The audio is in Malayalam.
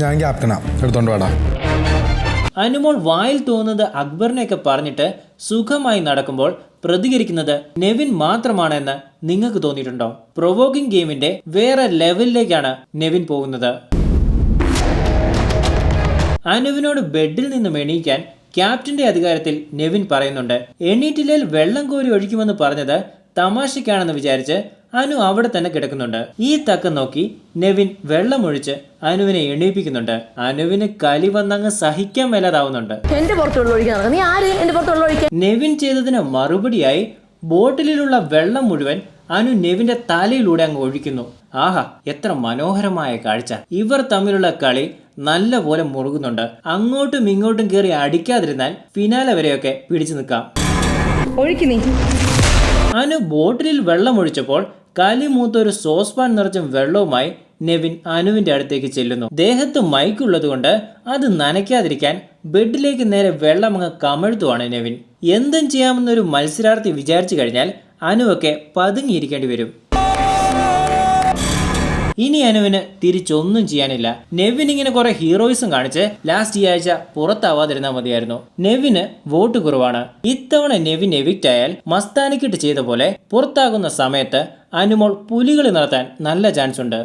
ഞാൻ ക്യാപ്റ്റനാ. എടുത്തോണ്ട് വേടാ. അനുമോൾ വായിൽ തോന്നുന്നത് അക്ബറിനെയൊക്കെ പറഞ്ഞിട്ട് സുഖമായി നടക്കുമ്പോൾ പ്രതികരിക്കുന്നത് നെവിൻ മാത്രമാണെന്ന് നിങ്ങൾക്ക് തോന്നിയിട്ടുണ്ടോ? പ്രൊവോക്കിംഗ് ഗെയിമിന്റെ വേറെ ലെവലിലേക്കാണ് നെവിൻ പോകുന്നത്. അനുവിനോട് ബെഡിൽ നിന്ന് എണീക്കാൻ ക്യാപ്റ്റന്റെ അധികാരത്തിൽ നെവിൻ പറയുന്നുണ്ട്. എണീറ്റിലേൽ വെള്ളം കോരി ഒഴിക്കുമെന്ന് പറഞ്ഞത് തമാശയ്ക്കാണെന്ന് വിചാരിച്ച് അനു അവിടെ തന്നെ കിടക്കുന്നുണ്ട്. ഈ തക്ക നോക്കി നെവിൻ വെള്ളമൊഴിച്ച് അനുവിനെ എണീപ്പിക്കുന്നുണ്ട്. അനുവിന് കലി വന്നങ്ങ് സഹിക്കാൻ മേലാതാവുന്നുണ്ട്. എന്റെ ഒഴിക്കാൻ നീ ആര്? എന്റെ പുറത്തുള്ള ഒഴിക്കാൻ. നെവിൻ ചെയ്തതിന് മറുപടിയായി ബോട്ടിലുള്ള വെള്ളം മുഴുവൻ അനു നെവിന്റെ തലയിലൂടെ അങ്ങ് ഒഴിക്കുന്നു. ആഹാ എത്ര മനോഹരമായ കാഴ്ച. ഇവർ തമ്മിലുള്ള കളി നല്ല പോലെ മുറുകുന്നുണ്ട്. അങ്ങോട്ടും ഇങ്ങോട്ടും കയറി അടിക്കാതിരുന്നാൽ ഫിനാലെ വരെയൊക്കെ പിടിച്ചു നിൽക്കാം. അനു ബോട്ടിലിൽ വെള്ളം ഒഴിച്ചപ്പോൾ കലി മൂത്ത ഒരു സോസ് പാൻ നിറച്ച വെള്ളവുമായി നെവിൻ അനുവിന്റെ അടുത്തേക്ക് ചെല്ലുന്നു. ദേഹത്ത് മൈക്കുള്ളത് കൊണ്ട് അത് നനയ്ക്കാതിരിക്കാൻ ബെഡിലേക്ക് നേരെ വെള്ളം അങ്ങ് കമഴ്ത്തുവാണ് നെവിൻ. എന്തും ചെയ്യാമെന്നൊരു മത്സരാർത്ഥി വിചാരിച്ചു കഴിഞ്ഞാൽ അനുവൊക്കെ പതുങ്ങിയിരിക്കേണ്ടി വരും. ഇനി അനുവിന് തിരിച്ചൊന്നും ചെയ്യാനില്ല. നെവിൻ ഇങ്ങനെ കുറെ ഹീറോയിസും കാണിച്ച് ലാസ്റ്റ് ഈ ആഴ്ച പുറത്താവാതിരുന്നാൽ മതിയായിരുന്നു. നെവിന് വോട്ട് കുറവാണ്. ഇത്തവണ നെവിൻ എവിക്റ്റ് ആയാൽ മസ്താനിക്കിട്ട് ചെയ്ത പോലെ പുറത്താകുന്ന സമയത്ത് അനുമോൾ പുലികളി നടത്താൻ നല്ല ചാൻസ് ഉണ്ട്.